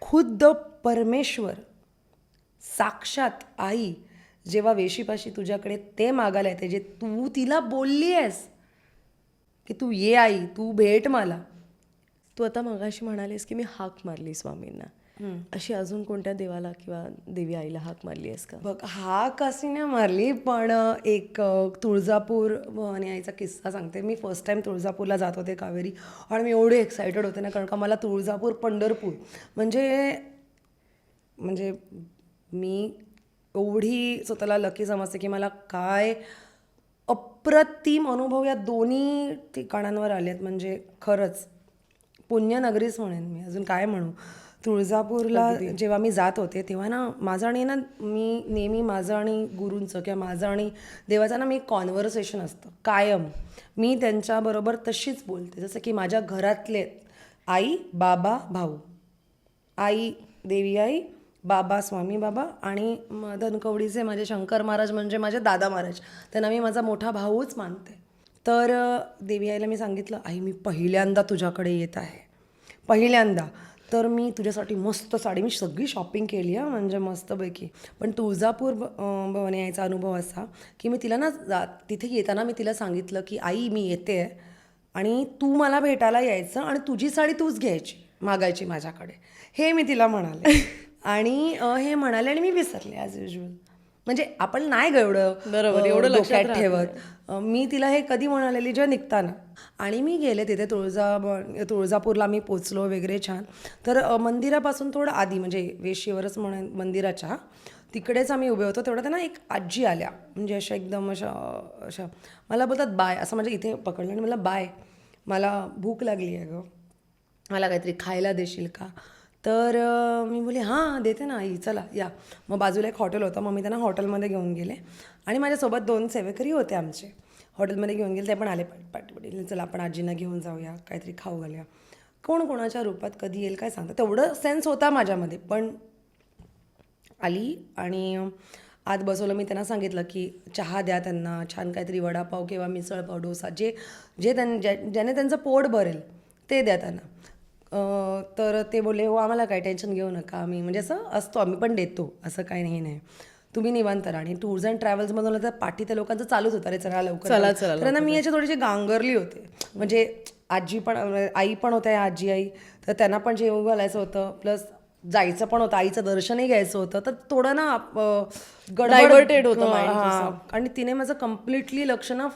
खुद्द परमेश्वर साक्षात आई जेव्हा वेशीपाशी तुझ्याकडे ते मागायला येते जे तू तिला बोलली आहेस की तू ये आई तू भेट मला. तू आता मगाशी म्हणालीस की मी हाक मारली स्वामींना. अशी अजून कोणत्या देवाला किंवा देवी आईला हाक मारली आहेस का? बघ हा कशी नाही मारली पण एक तुळजापूर आणि आईचा किस्सा सांगते. मी फर्स्ट टाईम तुळजापूरला जात होते कावेरी आणि मी एवढे एक्सायटेड होते ना कारण का मला तुळजापूर पंढरपूर म्हणजे म्हणजे मी एवढी स्वतःला लकी समजते की मला काय अप्रतिम अनुभव या दोन्ही ठिकाणांवर आलेत. म्हणजे खरंच पुण्यनगरीच म्हणेन मी अजून काय म्हणू? तुळजापूरला जेव्हा मी जात होते तेव्हा ना माझं आणि ना मी नेहमी माझं आणि गुरूंचं किंवा माझं आणि देवाचं ना मी कॉन्व्हर्सेशन असतं कायम. मी त्यांच्याबरोबर तशीच बोलते जसं की माझ्या घरातले आई बाबा भाऊ. आई देवी आई बाबा स्वामी बाबा आणि मदन कवडीचे माझे शंकर महाराज म्हणजे माझे दादा महाराज. त्यांना मी माझा मोठा भाऊच मानते. तर देवी आईला मी सांगितलं आई मी पहिल्यांदा तुझ्याकडे येत आहे. पहिल्यांदा. तर मी तुझ्यासाठी मस्त साडी मी सगळी शॉपिंग केली आहे म्हणजे मस्तपैकी. पण तुळजापूर भवानी यायचा अनुभव असा की मी तिला ना जा तिथे येताना मी तिला सांगितलं की आई मी येते आहे आणि तू मला भेटायला यायचं आणि तुझी साडी तूच घ्यायची मागायची माझ्याकडे. हे मी तिला म्हणाले. आणि हे म्हणाले आणि मी विसरले ॲज युजल म्हणजे आपण नाही ग एवढं बरोबर, एवढं लक्षात ठेवत. मी तिला हे कधी म्हणालेली जेव्हा निघताना. आणि मी गेले तिथे तुळजा तुळजापूरला मी पोचलो वगैरे छान. तर मंदिरापासून थोडं आधी म्हणजे वेशीवरच म्हणेन मंदिराच्या तिकडेच आम्ही उभे होतो. तेवढं त्यांना एक आजी आल्या. म्हणजे अशा एकदम अशा अशा मला बोलतात बाय. असं म्हणजे इथे पकडलं आणि मला बाय. मला भूक लागली आहे गं. मला काहीतरी खायला देशील का? तर मी बोली हां देते ना आई चला या. मग बाजूला एक हॉटेल होतं मग मी त्यांना हॉटेलमध्ये घेऊन गेले. आणि माझ्यासोबत दोन सेवेकरी होते आमचे. हॉटेलमध्ये घेऊन गेले ते पण आले पाठ चला आपण आजींना घेऊन जाऊया काहीतरी खाऊ घालूया. कोण कोणाच्या रूपात कधी येईल काय सांगता? तेवढं सेन्स होता माझ्यामध्ये पण आली आणि आत बसवलं. मी त्यांना सांगितलं की चहा द्या त्यांना छान काहीतरी वडापाव किंवा मिसळपाव डोसा जे जे त्यां ज्या ज्याने त्यांचं पोट भरेल ते द्या त्यांना. तर ते बोलले हो आम्हाला काय टेन्शन घेऊ नका आम्ही. म्हणजे असं असतो आम्ही पण देतो असं काही नाही नाही. तुम्ही निवांत राहा. आणि टूर्स अँड ट्रॅव्हल्समधून तर पाठी त्या लोकांचं चालूच होतं. रे चला लवकर चला, चला. ना मी याची थोडीशी गांगरली होते. म्हणजे आजी पण आई पण होत्या आजी आई. तर त्यांना पण जेवू घालायचं होतं. प्लस जायचं पण होतं. आईचं दर्शनही घ्यायचं होतं. तर थोडं ना Diverted होतं हां. आणि तिने माझं कम्प्लिटली लक्ष ना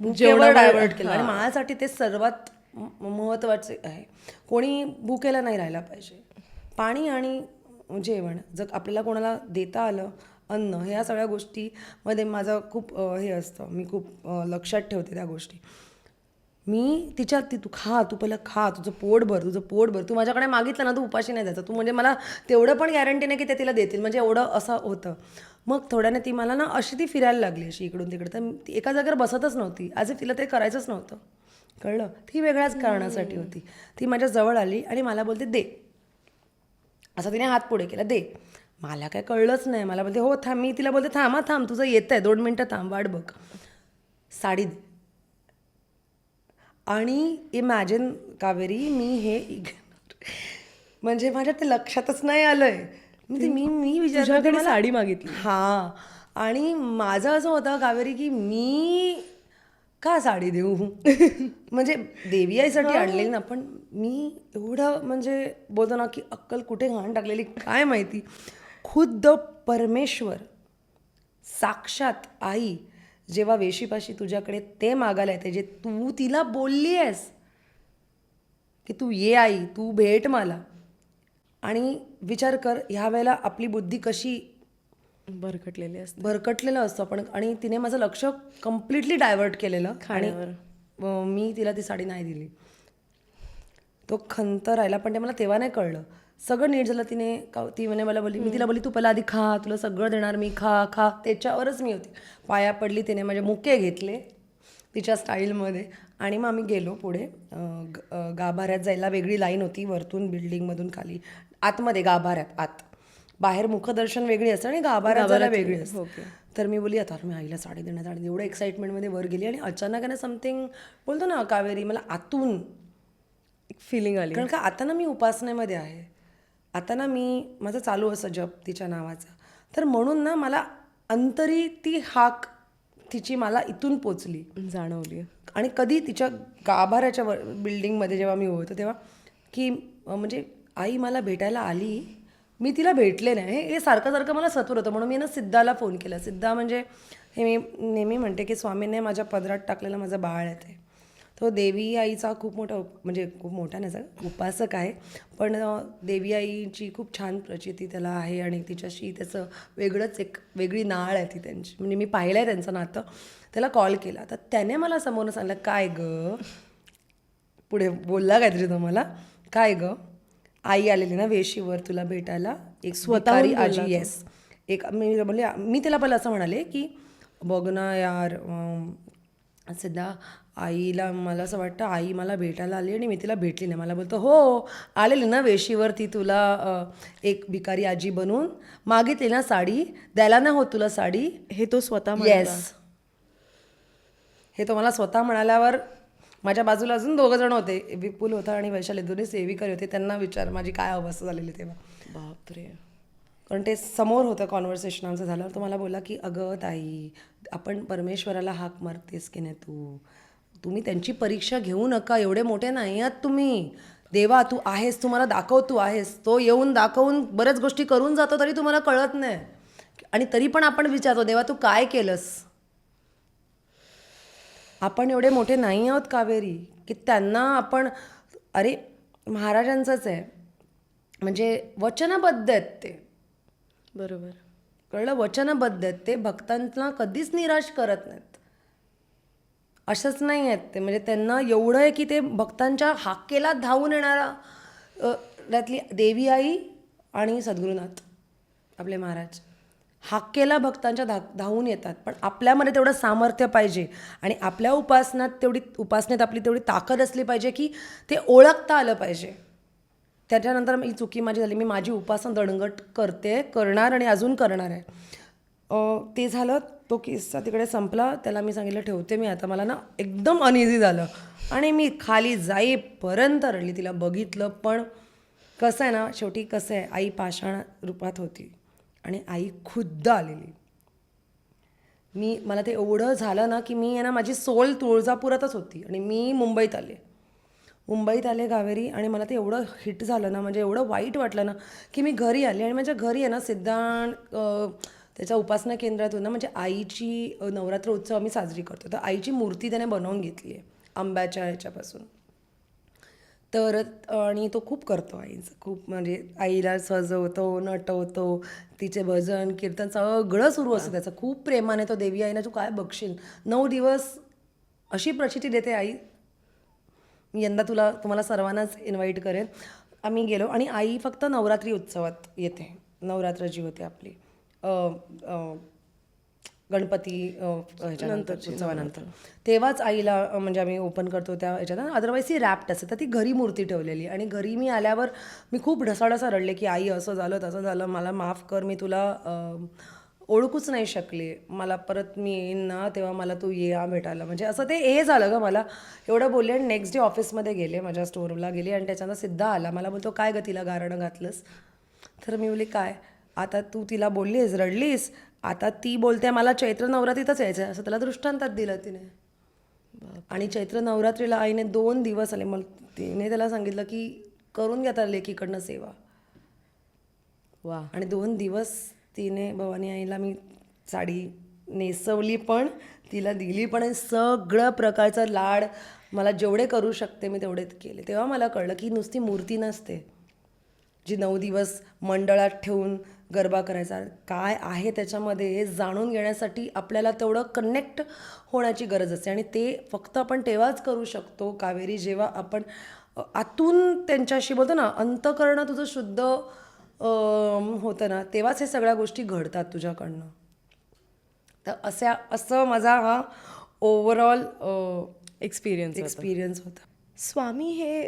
जेवढं डायव्हर्ट केलं. आणि माझ्यासाठी ते सर्वात महत्त्वाचे आहे. कोणी भुकेला नाही राहायला पाहिजे. पाणी आणि जेवण जर आपल्याला कोणाला देता आलं अन्न ह्या सगळ्या गोष्टीमध्ये माझं खूप हे असतं. मी खूप लक्षात ठेवते त्या गोष्टी. मी तिच्या ती तू खा तू पहिलं खा तुझं पोट भर तुझं पोट भर. तू माझ्याकडे मागितलं ना तू उपाशी नाही जायचं. तू म्हणजे मला तेवढं पण गॅरंटी नाही की ते तिला देतील. म्हणजे एवढं असं होतं. मग थोड्याने ती मला ना अशी ती फिरायला लागली अशी इकडून तिकडे. तर ती एका जागेवर बसतच नव्हती. आज तिला ते करायचंच नव्हतं. कळलं? ती वेगळ्याच कारणासाठी होती. ती माझ्या जवळ आली आणि मला बोलते दे. असं तिने हात पुढे केला दे. मला काय कळलंच नाही. मला बोलते हो थांब. मी तिला बोलते थांब थांब तुझं येत आहे दोन मिनटं थांब वाट बघ. साडी दे. आणि इमॅजिन कावेरी मी हे म्हणजे माझ्या ते लक्षातच नाही आलंय. मी ते मी मी विचार साडी मागितली. हां. आणि माझं असं होतं कावेरी की मी का साडी देऊ? म्हणजे देवी आईसाठी आणलेली ना पण मी एवढं म्हणजे बोलतो ना की अक्कल कुठे घाण टाकलेली काय माहिती? खुद्द परमेश्वर साक्षात आई जेव्हा वेशीपाशी तुझ्याकडे ते मागायला येते जे तू तिला बोलली आहेस की तू ये आई तू भेट मला. आणि विचार कर ह्या वेळेला आपली बुद्धी कशी भरकटलेली असते भरकटलेलं असतं पण आणि तिने माझं लक्ष कम्प्लिटली डायव्हर्ट केलेलं. आणि मी तिला ती साडी नाही दिली. तो खंत राहिला पण ते मला तेव्हा नाही कळलं. सगळं नीट झालं तिने का ती म्हणे मला बोलली मी तिला बोलली तू पहिला आधी खा तुला सगळं देणार मी खा खा. त्याच्यावरच मी होती. पाया पडली तिने माझे मुके घेतले तिच्या स्टाईलमध्ये. आणि मग आम्ही गेलो पुढे. गाभाऱ्यात जायला वेगळी लाईन होती वरतून बिल्डिंगमधून खाली. आतमध्ये गाभाऱ्यात आत. बाहेर मुखदर्शन वेगळी असतं आणि गाभाऱ्यात जायला वेगळी असते. तर मी बोलली आता मी आईला साडी देण्यात आणि एवढं एक्साइटमेंटमध्ये वर गेली आणि अचानक आहे ना समथिंग बोलतो ना कावेरी मला आतून एक फिलिंग आली. कारण का आता ना मी उपासनेमध्ये आहे. आता ना मी माझं चालू असं जप तिच्या नावाचा. तर म्हणून ना मला अंतरी ती हाक तिची मला इथून पोचली. जाणवली. आणि कधी तिच्या गाभाऱ्याच्या वर बिल्डिंगमध्ये जेव्हा मी होतो तेव्हा की म्हणजे आई मला भेटायला आली मी तिला भेटले नाही. हे- हे सारखं सारखं मला सत्वर होतं. म्हणून मी ना सिद्धाला फोन केला. सिद्धा म्हणजे हे मी नेहमी म्हणते की स्वामींनी माझ्या पदरात टाकलेलं माझं बाळ आहे ते. तो देवी आईचा खूप मोठा उप- म्हणजे खूप मोठा नाही सर उपासक आहे. पण देवी आईची खूप छान प्रचिती त्याला आहे आणि तिच्याशी त्याचं वेगळंच एक वेगळी नाळ आहे ती त्यांची. म्हणजे मी पाहिलं आहे त्यांचं नातं. त्याला कॉल केला. तर त्याने मला समोरून सांगितलं काय ग? पुढे बोलला काहीतरी तो मला काय गं? आई आलेली ना वेशीवर तुला भेटायला. एक स्वतःही आजी येस एक मी बोलले मी तिला पहिलं असं म्हणाले की बघ ना यार सिद्धा आईला मला असं वाटतं आई मला भेटायला आली आणि मी तिला भेटली नाही मला बोलतो हो आलेली ना वेशीवर ती तुला एक भिकारी आजी बनवून मागितली ना साडी द्यायला नाही होत तुला साडी. हे तो स्वतः. येस हे तो मला स्वतः म्हणाल्यावर माझ्या बाजूला अजून दोघं जण होते. विपुल होता आणि वैशाली. दोन्ही सेविकारी होते. त्यांना विचार माझी काय अवस्था झालेली तेव्हा. बापरे. कारण ते समोर होतं कॉन्व्हर्सेशन आमचं झाल्यावर. तो मला बोला की अगं ताई आपण परमेश्वराला हाक मारतेस की नाही तू? तुम्ही त्यांची परीक्षा घेऊ नका. एवढे मोठे नाही आहात तुम्ही. देवा तू आहेस. तुम्हाला दाखव तू आहेस. तो येऊन दाखवून बऱ्याच गोष्टी करून जातो तरी तुम्हाला कळत नाही. आणि तरी पण आपण विचारतो देवा तू काय केलंस? आपण एवढे मोठे नाही आहोत कावेरी की त्यांना आपण अरे महाराजांचंच आहे. म्हणजे वचनबद्ध आहेत ते. बरोबर. कळलं? वचनबद्ध आहेत ते. भक्तांना कधीच निराश करत नाहीत. असंच नाही आहेत ते. म्हणजे त्यांना एवढं आहे की ते भक्तांच्या हाकेला धावून येणारा त्यातली देवी आई आणि सद्गुरुनाथ आपले महाराज. हाकेला भक्तांच्या धा धावून येतात. पण आपल्यामध्ये तेवढं सामर्थ्य पाहिजे. आणि आपल्या उपासनात तेवढी उपासनेत आपली तेवढी ताकद असली पाहिजे की ते ओळखता आलं पाहिजे. त्याच्यानंतर ही चुकी माझी झाली. मी माझी उपासना दणगट करते करणार आणि अजून करणार आहे. ते झालं. तो किस्सा तिकडे संपला. त्याला मी सांगितलं ठेवते मी आता. मला ना एकदम अनइझी झालं. आणि मी खाली जाईपर्यंत रडली. तिला बघितलं पण कसं आहे ना शेवटी कसं आहे आई पाषाण रूपात होती. आणि आई खुद्द आलेली. मी मला ते एवढं झालं ना की मी आहे ना माझी सोल तुळजापुरातच होती आणि मी मुंबईत आले. मुंबईत आले गावेरी आणि मला ते एवढं हिट झालं ना म्हणजे एवढं वाईट वाटलं ना की मी घरी आले आणि माझ्या घरी आहे ना सिद्धांत त्याच्या उपासना केंद्रातून ना म्हणजे आईची नवरात्र उत्सव आम्ही साजरी करतो. तर आईची मूर्ती त्याने बनवून घेतली आहे आंब्याच्या ह्याच्यापासून. तर आणि तो खूप करतो आईचं. खूप म्हणजे आईला सजवतो नटवतो तिचे भजन कीर्तन सगळं सुरू असतं त्याचं. खूप प्रेमाने तो देवी आईना तू काय बघशील? नऊ दिवस अशी प्रचिती देते आई. यंदा तुला तुम्हाला सर्वांनाच इन्व्हाइट करेन. आम्ही गेलो आणि आई फक्त नवरात्री उत्सवात येते. नवरात्र जी होते आपली. गणपती ह्याच्यानंतर उत्सवानंतर. तेव्हाच आईला म्हणजे आम्ही ओपन करतो त्या ह्याच्यात अदरवाईज ती रॅप्ट असते. तर ती घरी मूर्ती ठेवलेली. आणि घरी मी आल्यावर मी खूप ढसाढसा रडले की आई असं झालं तसं झालं. मला माफ कर. मी तुला ओळखूच नाही शकले. मला परत मी येईन ना तेव्हा मला तू ये आ भेटायला. म्हणजे असं ते हे झालं ग मला. एवढं बोलले आणि नेक्स्ट डे ऑफिसमध्ये गेले माझ्या स्टोरला गेले आणि त्याच्यानं सिद्धा आला. मला बोलतो काय ग तिला गारणं घातलंस? तर मी बोलली काय? आता तू तिला बोललीस रडलीस? आता ती बोलते मला चैत्र नवरात्रीतच यायचं आहे असं त्याला दृष्टांतात दिलं तिने. आणि चैत्र नवरात्रीला आईने दोन दिवस आले. मग तिने त्याला सांगितलं की करून घ्या त्या लेकीकडनं सेवा. वा. आणि दोन दिवस तिने भवानी आईला मी साडी नेसवली पण तिला दिली पण आणि सगळं प्रकारचं लाड मला जेवढे करू शकते मी तेवढे केले. तेव्हा मला कळलं की नुसती मूर्ती नसते. जी नऊ दिवस मंडळात ठेवून गरबा करायचा. काय आहे त्याच्यामध्ये हे जाणून घेण्यासाठी आपल्याला तेवढं कनेक्ट होण्याची गरज असते. आणि ते फक्त आपण तेव्हाच करू शकतो कावेरी जेव्हा आपण आतून त्यांच्याशी बोलतो ना अंतकरण तुझं शुद्ध होतं ना तेव्हाच हे सगळ्या गोष्टी घडतात तुझ्याकडनं. तर अशा असं माझा हा ओव्हरऑल एक्सपिरियन्स एक्सपिरियन्स होता. स्वामी हे